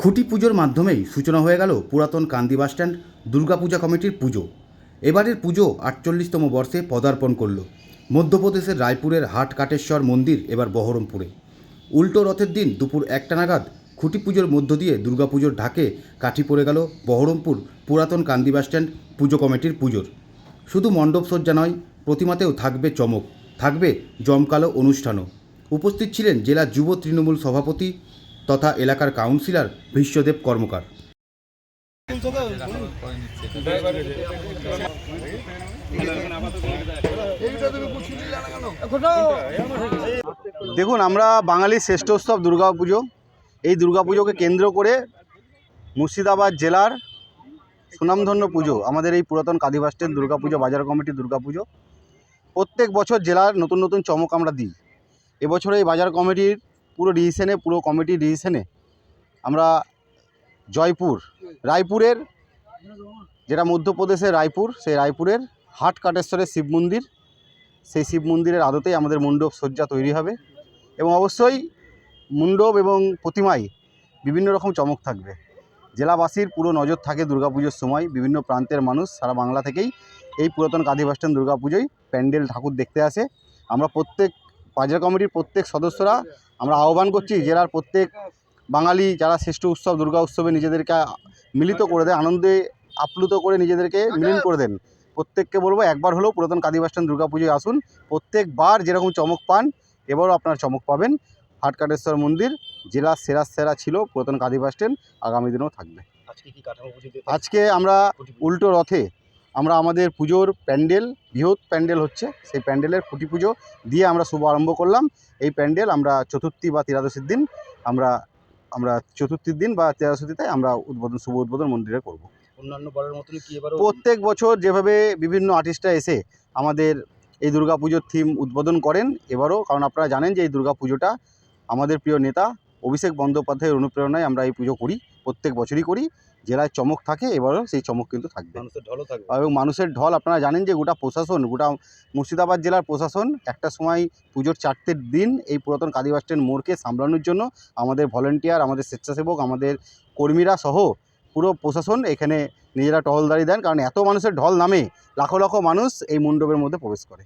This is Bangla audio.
খুঁটি পুজোর মাধ্যমেই সূচনা হয়ে গেল পুরাতন কান্দি বাসস্ট্যান্ড দুর্গাপূজা কমিটির পুজো। এবারের পুজো আটচল্লিশতম বর্ষে পদার্পণ করল। মধ্যপ্রদেশের রায়পুরের হাট কাটেশ্বর মন্দির, এবার বহরমপুরে। উল্টো রথের দিন দুপুর একটা নাগাদ খুঁটি পুজোর মধ্য দিয়ে দুর্গাপুজোর ঢাকে কাঠি পড়ে গেল বহরমপুর পুরাতন কান্দি বাসস্ট্যান্ড পুজো কমিটির পুজোর। শুধু মণ্ডপ সজ্জা নয়, প্রতিমাতেও থাকবে চমক, থাকবে জমকালো অনুষ্ঠানও। উপস্থিত ছিলেন জেলা যুব তৃণমূল সভাপতি তথা এলাকার কাউন্সিলর ভীষ্মদেব কর্মকার। দেখুন, আমরা বাঙালির শ্রেষ্ঠ উৎসব দুর্গাপুজো। এই দুর্গাপুজোকে কেন্দ্র করে মুর্শিদাবাদ জেলার সুনামধন্য পুজো, আমাদের এই পুরাতন কাদি বাস দুর্গাপুজো, বাজার কমিটি দুর্গাপুজো, প্রত্যেক বছর জেলার নতুন নতুন চমক আমরা দিই। এবছর এই বাজার কমিটির পুরো ডিসিশনে পুরো কমিটির ডিসিশনে আমরা জয়পুর, রায়পুরের যেটা মধ্যপ্রদেশের রায়পুর, সেই রায়পুরের হাট কাটেশ্বরের শিব মন্দির, সেই শিব মন্দিরের আদতেই আমাদের মণ্ডপ সজ্জা তৈরি হবে এবং অবশ্যই মণ্ডপ এবং প্রতিমায় বিভিন্ন রকম চমক থাকবে। জেলাবাসীর পুরো নজর থাকে দুর্গাপুজোর সময়, বিভিন্ন প্রান্তের মানুষ সারা বাংলা থেকেই এই পুরাতন কাঁদি বাসস্ট্যান্ড দুর্গাপুজোয়, প্যান্ডেল ঠাকুর দেখতে আসে। আমরা প্রত্যেক বাজার কমিটির প্রত্যেক সদস্যরা আমরা আহ্বান করছি জেলার প্রত্যেক বাঙালি যারা শ্রেষ্ঠ উৎসব দুর্গা উৎসবে নিজেদেরকে মিলিত করে দেয় আনন্দে আপ্লুত করে নিজেদেরকে মিলন করে দেন। প্রত্যেককে বলব একবার হলেও পুরাতন কাদি বাসস্ট্যান্ড দুর্গাপুজোয় আসুন। প্রত্যেকবার যেরকম চমক পান এবারও আপনার চমক পাবেন। হাটকাটেশ্বর মন্দির জেলার সেরা সেরা ছিল পুরাতন কাদি বাসস্ট্যান্ড আগামী দিনেও থাকবে। আজকে আমরা উল্টো রথে আমরা আমাদের পুজোর প্যান্ডেল বৃহৎ প্যান্ডেল হচ্ছে সেই প্যান্ডেলের খুঁটি পুজো দিয়ে আমরা শুভ আরম্ভ করলাম। এই প্যান্ডেল আমরা চতুর্থী বা ত্রিয়াদশীর দিন আমরা আমরা চতুর্থীর দিন বা ত্রিয়াদশীতে আমরা উদ্বোধন শুভ উদ্বোধন মন্দিরে করব। অন্যান্য বারের মতনই কি এবারও প্রত্যেক বছর যেভাবে বিভিন্ন আর্টিস্টরা এসে আমাদের এই দুর্গাপুজোর থিম উদ্বোধন করেন এবারও কারণ আপনারা জানেন যে এই দুর্গাপুজোটা আমাদের প্রিয় নেতা অভিষেক বন্দ্যোপাধ্যায়ের অনুপ্রেরণায় আমরা এই পুজো করি প্রত্যেক বছরই করি। জেলায় চমক থাকে এবারও সেই চমক কিন্তু থাকবে। মানুষের ঢলও থাকবে। এবং মানুষের ঢল আপনারা জানেন যে গোটা প্রশাসন গোটা মুর্শিদাবাদ জেলার প্রশাসন একটা সময় পুজোর চারটের দিন এই পুরাতন কালী স্ট্যান্ড মোড়কে সামলানোর জন্য আমাদের ভলেন্টিয়ার আমাদের স্বেচ্ছাসেবক আমাদের কর্মীরা সহ পুরো প্রশাসন এখানে নিজেরা টহলদারি দেন। কারণ এত মানুষের ঢল নামে লাখো লাখো মানুষ এই মণ্ডপের মধ্যে প্রবেশ করে।